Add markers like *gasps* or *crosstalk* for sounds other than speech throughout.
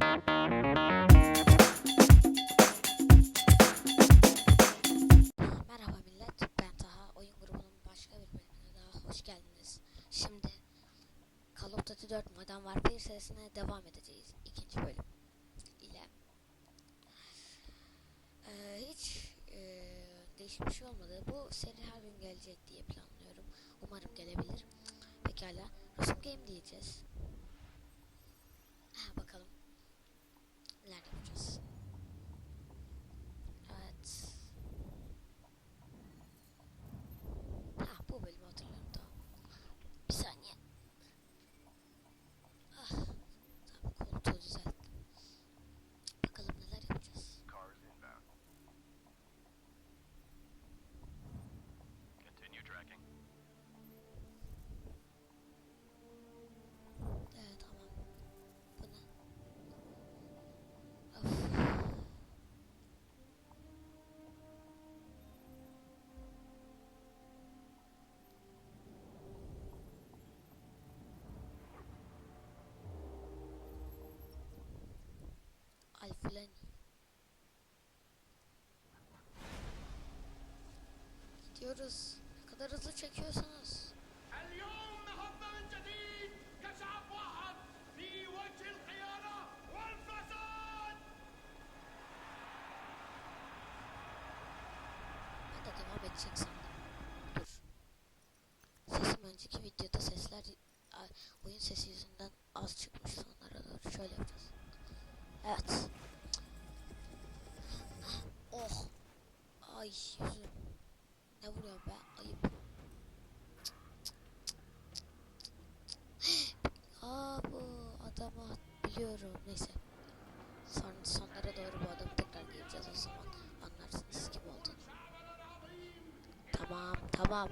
Merhaba millet, ben Taha. Oyun grubunun başka bir bölümüne daha hoş geldiniz. Şimdi Call of Duty 4 Modern Warfare serisine devam edeceğiz. ikinci bölüm ile. Ee, hiç ee, değişik bir şey olmadı. Bu seri her gün gelecek diye planlıyorum. Umarım gelebilir. Pekala. Rusum Game diyeceğiz. alıyoruz. Ne kadar hızlı çekiyorsunuz. Ben de devam edecek sandım. Dur. Sesim önceki videoda sesler oyun sesi yüzünden az çıkmış sonlara doğru. Şöyle yapacağız. Evet. Oh. Ay be? Ayıp. Aa bu adamı biliyorum. Neyse. Son, sonlara doğru bu adamı tekrar göreceğiz o zaman. Anlarsınız kim olduğunu. Tamam tamam.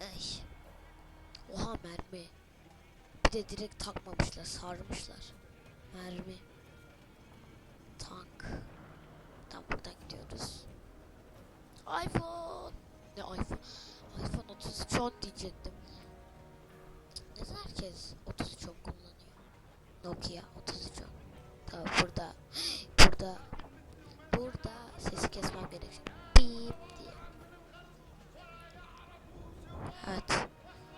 Ay. Oha mermi. Bir de direkt takmamışlar sarmışlar. Mermi. Tank. Tam buradan gidiyoruz. iPhone. Ne iPhone? iPhone 33 10 diyecektim. Neden herkes 33 10 kullanıyor? Nokia 33 10. Tabii burada. Burada. Burada sesi kesmem gerekiyor. Bip diye. Evet.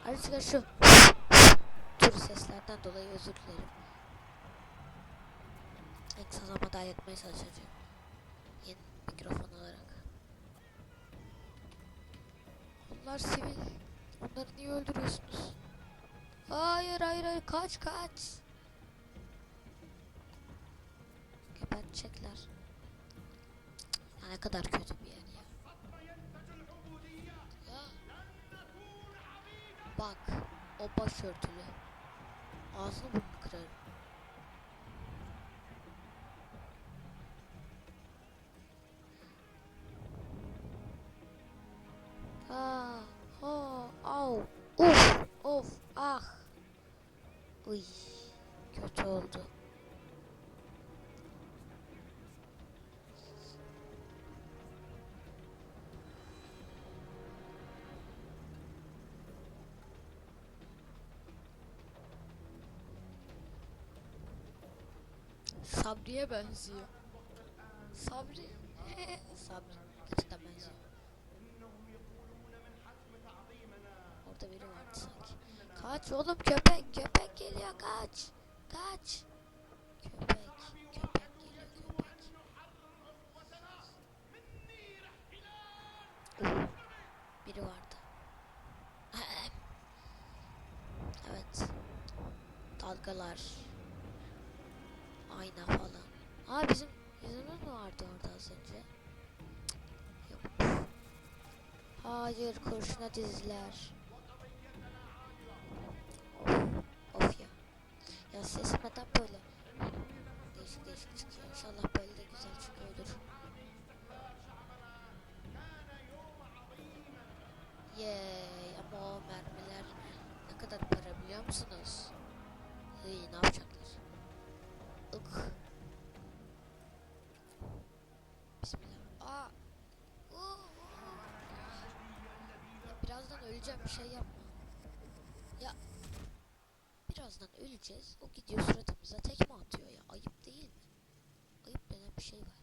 Ayrıca şu *gasps* tür seslerden dolayı özür dilerim. En kısa zamanda halletmeye çalışacağım. Yeni mikrofon alarak. Onlar sivil. Onları niye öldürüyorsunuz? Hayır hayır hayır kaç kaç. Gebertecekler. Ya ne kadar kötü bir yer ya. Ya. Bak o başörtülü. Ağzını burnunu kırarım. Sabri'ye benziyor. Sabri. Sabri. Gerçekten benziyor. Orada biri vardı sanki. Kaç oğlum köpek. Köpek geliyor kaç. Kaç. Köpek. Köpek geliyor köpek. Biri vardı. evet. Dalgalar. Aa bizim yüzümüz mü vardı orada az önce? Yok. Hayır kurşuna dizdiler. Of, of ya. Ya sesim neden böyle? Değişik değişik çıkıyor. İnşallah böyle de güzel çıkıyordur. Yay ama o mermiler ne kadar para biliyor musunuz? Hey, ne yapacaklar? öleceğim bir şey yapma. Ya birazdan öleceğiz. O gidiyor suratımıza tekme atıyor ya. Ayıp değil mi? Ayıp denen bir şey var.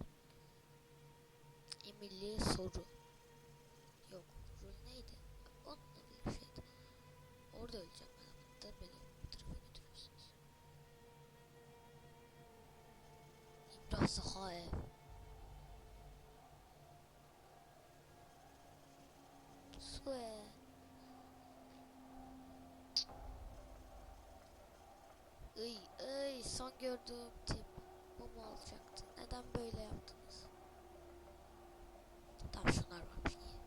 Emirli soru. Yok. Rol neydi? Onunla bir şeydi. Orada öleceğim ben. Da beni tarafa götürürsünüz. İbrahim Sahaev. Square. Son gördüğüm tip bu mu olacaktı? Neden böyle yaptınız? Tamam şunlar varmış iyi.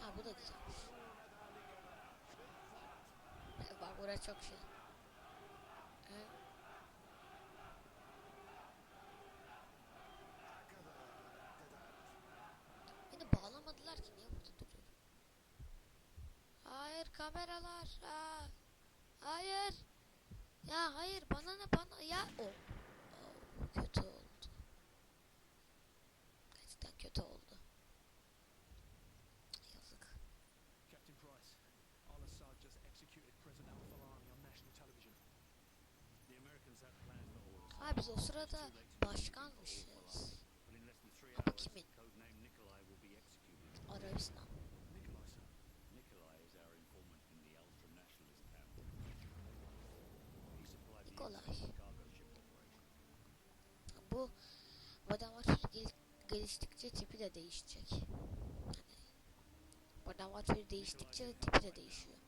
Ha bu da güzelmiş. Bak buraya çok şey. E? Beni bağlamadılar ki niye burada duruyorum? Hayır kameralar. Aa, hayır. Ya hayır bana ne bana ya o. Oo, kötü oldu. Gerçekten kötü oldu. Yazık. Captain Price, Al-Assad just executed President al-Falani on national television. The Americans have plans for all of us. Ha biz o sırada başkanmışız. But in less than three Ama hours, kimin? codename Nikolai will be executed. Arabistan. Nikolai, sir. Nikolai is our informant in the ultra-nationalist camp. He supplied the Nikolai. international cargo ship operation. Bu Warfare gel geliştikçe tipi de değişecek. Hani Warfare değiştikçe tipi de değişiyor.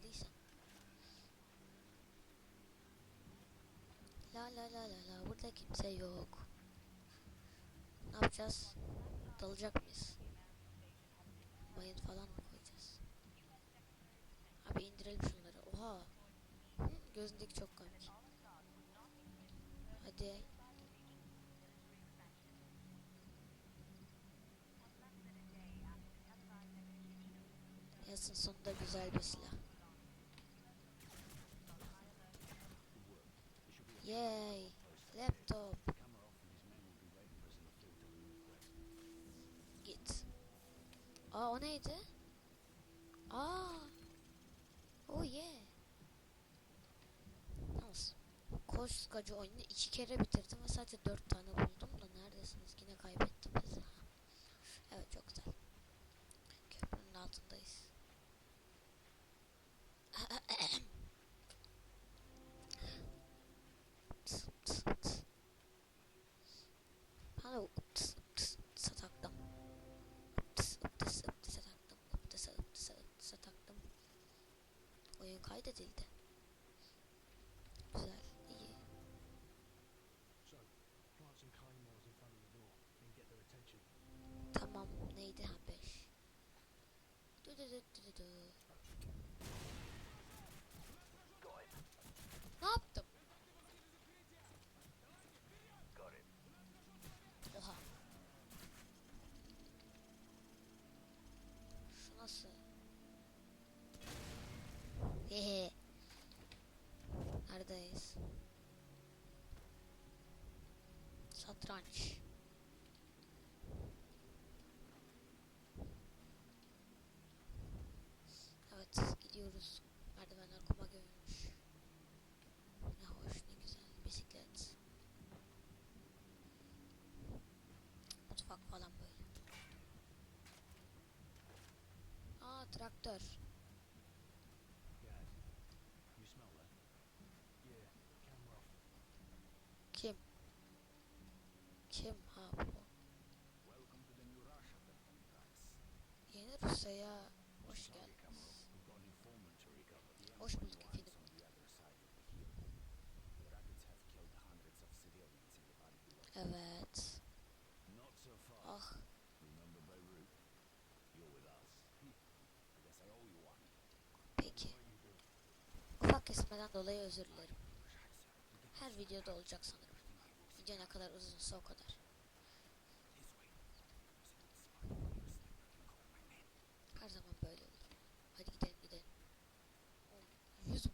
Beklediysem. La la la la la burada kimse yok. Ne yapacağız? Dalacak mıyız? Mayın falan mı koyacağız? Abi indirelim şunları. Oha. Hı, gözündeki çok komik. Hadi. Yazın sonunda güzel bir silah. Yay! Laptop. Git. Aa o neydi? Aa. Oh yeah. Nasıl? Koskacı oyunu iki kere bitirdim ve sadece dört tane buldum da neredesiniz? Yine kaybettim bizi. Evet çok güzel. Köprünün altındayız. Oyun kaydedildi. Satranç. Evet gidiyoruz. Merdivenler kuma gömülmüş. Ne hoş ne güzel. Bisiklet. Mutfak falan böyle. Aa traktör. Kısaya hoş geldiniz. Hoş bulduk efendim. Evet. Ah. Peki. Ufak kesmeden dolayı özür dilerim. Her videoda olacak sanırım. Video ne kadar uzunsa o kadar.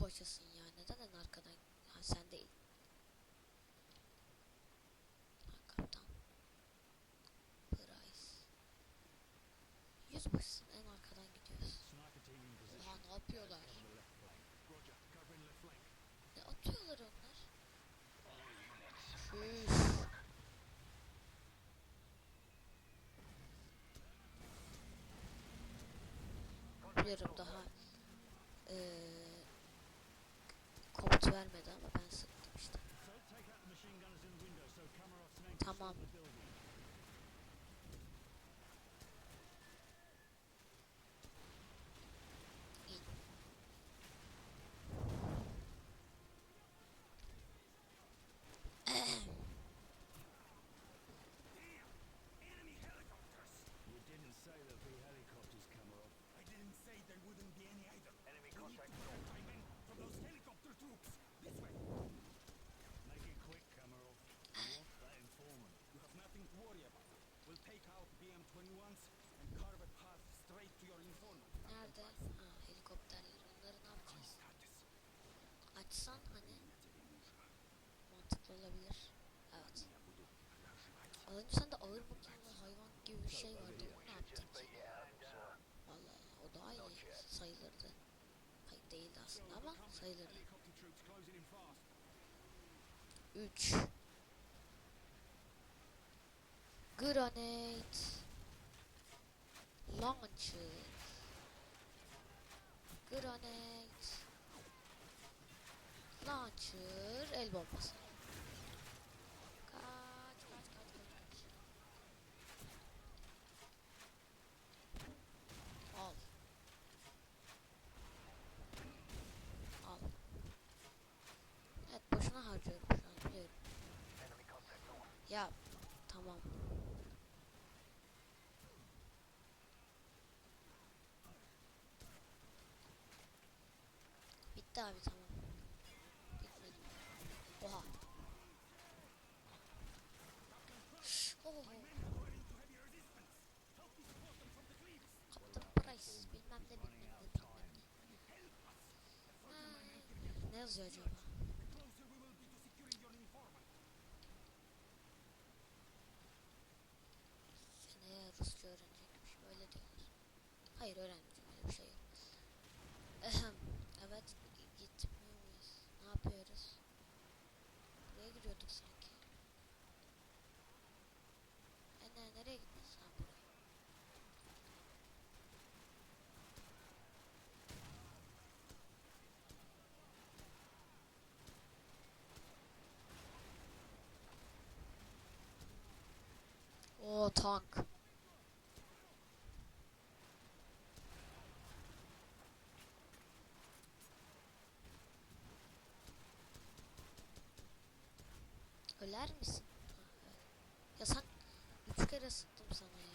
boşasın ya. Neden en arkadan? Ha sen değil. Arkamdan. Price. Yüz boşasın en arkadan gidiyoruz. Oha ne yapıyorlar? Ne atıyorlar onlar? Üff. Bilirim daha. Ee, Tamam. Az önce sende ağır makineli hayvan gibi bir şey vardı. Onu ne yaptın ki? Valla o daha iyi sayılırdı. Hayır değildi aslında ama sayılırdı. 3 Grenade Launcher Grenade Launcher El bombası Ya tamam. Bitti abi tamam. Bitmedi. Oha. Oho. Kaptan Price bilmem ne bilmem ne bilmem ne. Ne yazıyor acaba? O tank. Öler misin? Ya sen üç kere sıktım sana ya.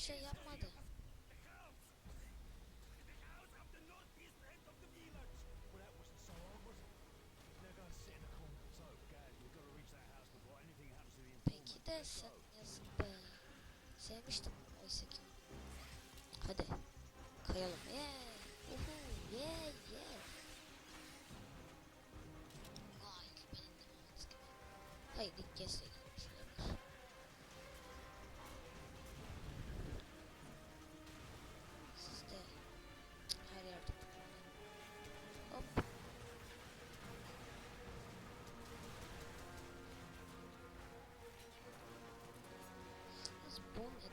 bir şey yapmadı. Peki de sen yazık be. Sevmiştim oysa ki. Hadi. Kayalım. Yeah. Uhu. Yeah. Yeah. Hayır. Hayır. Kesin.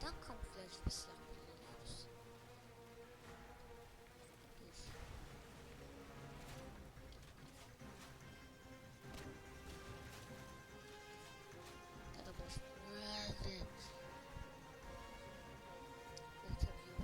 Neden kamuflaj bir silah kullanıyoruz? Dur. Ya da boş. Evet. O çok iyi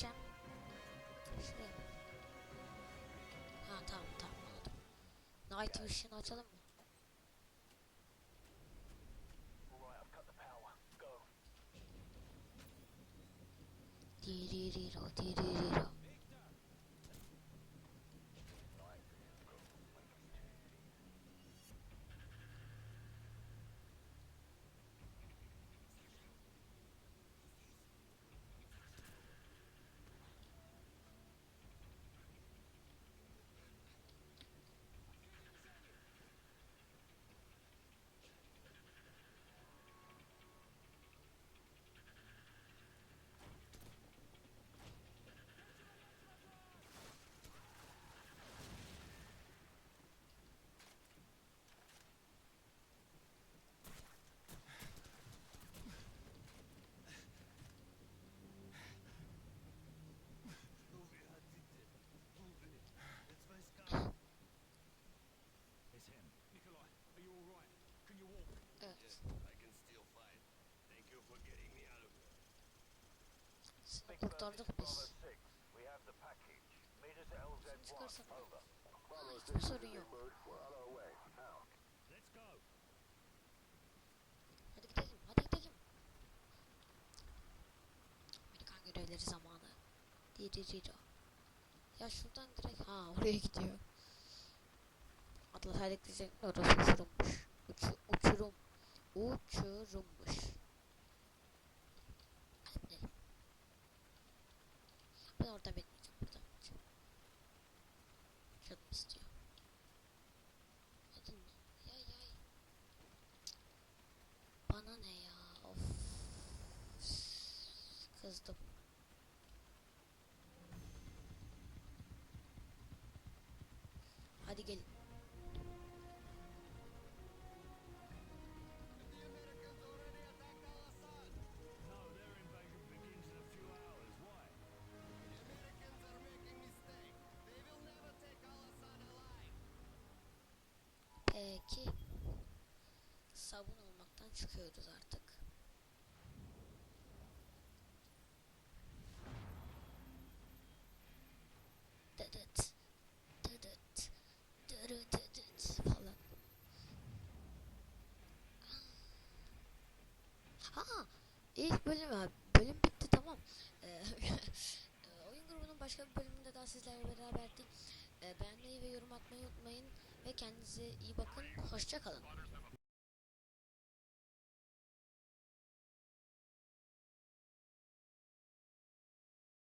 Geçeceğim? Şuraya? Ha tamam tamam anladım. Night Vision açalım mı? Alright, I've cut at LZ1. Çıkarsana. Over. Hiçbir sorun yok. Hadi gidelim, hadi gidelim. Amerikan görevleri zamanı. Diririro. Ya şuradan direkt ha oraya gidiyor. Atlasaydık diyecektim de orası uçurummuş. Uçu, uçurum. Uçurummuş. Hadi gidelim. Ben orada bekleyeceğim. Burada bekleyeceğim. Canım istiyor. Hadi yay yay. Bana ya? Of. Kızdım. Sabun olmaktan çıkıyoruz artık. Dıdıt. Dıdıt. Dırıdıdıt falan. Ha, ilk bölüm abi. Bölüm bitti tamam. Ee, *laughs* e, oyun grubunun başka bir bölümünde daha sizlerle beraberdik. Ee, beğenmeyi ve yorum atmayı unutmayın ve kendinize iyi bakın. Hoşça kalın.